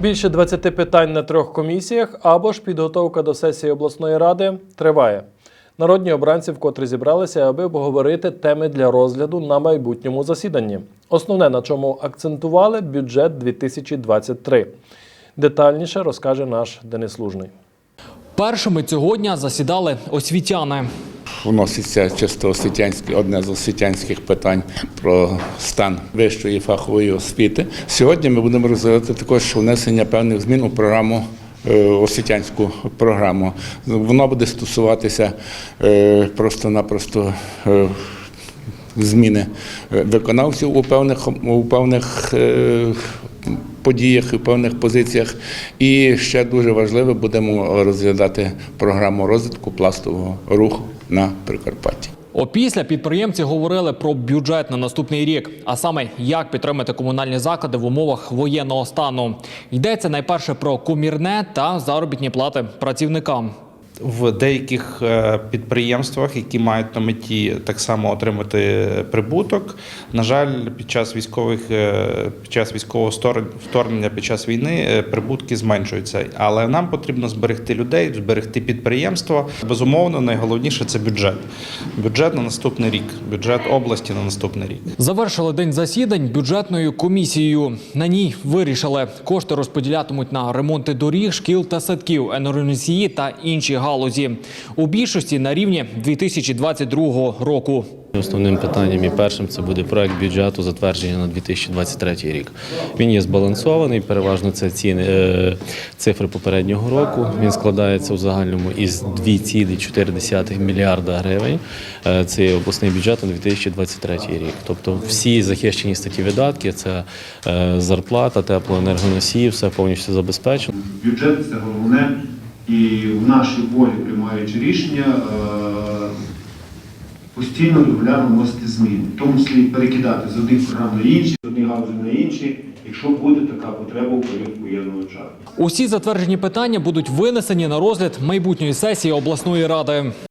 Більше 20 питань на трьох комісіях або ж підготовка до сесії обласної ради триває. Народні обранці вкотре зібралися, аби обговорити теми для розгляду на майбутньому засіданні. Основне, на чому акцентували бюджет 2023. Детальніше розкаже наш Денис Лужний. Першими цього дня засідали освітяни. Вноситься чисто освітянське, одне з освітянських питань про стан вищої фахової освіти. Сьогодні ми будемо розглядати також внесення певних змін у програму. е, Освітянську програму. Воно буде стосуватися е, просто-напросто е, зміни виконавців у певних, у певних подіях, у певних позиціях. І ще дуже важливо, будемо розглядати програму розвитку пластового руху на Прикарпатті. Опісля підприємці говорили про бюджет на наступний рік, а саме як підтримати комунальні заклади в умовах воєнного стану. Йдеться найперше про комірне та заробітні плати працівникам. В деяких е, підприємствах, які мають на меті так само отримати прибуток, на жаль, під час військових е, під час військового вторгнення, під час війни е, прибутки зменшуються. Але нам потрібно зберегти людей, зберегти підприємство. Безумовно, найголовніше це бюджет. Бюджет на наступний рік, бюджет області на наступний рік. Завершили день засідань бюджетною комісією. На ній вирішили, кошти розподілятимуть на ремонти доріг, шкіл та садків, енергоносії та інші галузі. У більшості на рівні 2022 року. Основним питанням і першим це буде проект бюджету затвердження на 2023 рік. Він є збалансований, переважно це ціни е, цифри попереднього року. Він складається у загальному із 2,4 мільярда гривень. Е, Це є обласний бюджет на 2023 рік. Тобто всі захищені статті видатки, це е, зарплата, теплоенергоносії, все повністю забезпечено. Бюджет це головне, і в нашій волі, приймаючи рішення, е, постійно регулярно вносити зміни, в тому числі перекидати з одних програм на інші, з одних галузі на інші, якщо буде така потреба у період воєнного часу. Усі затверджені питання будуть винесені на розгляд майбутньої сесії обласної ради.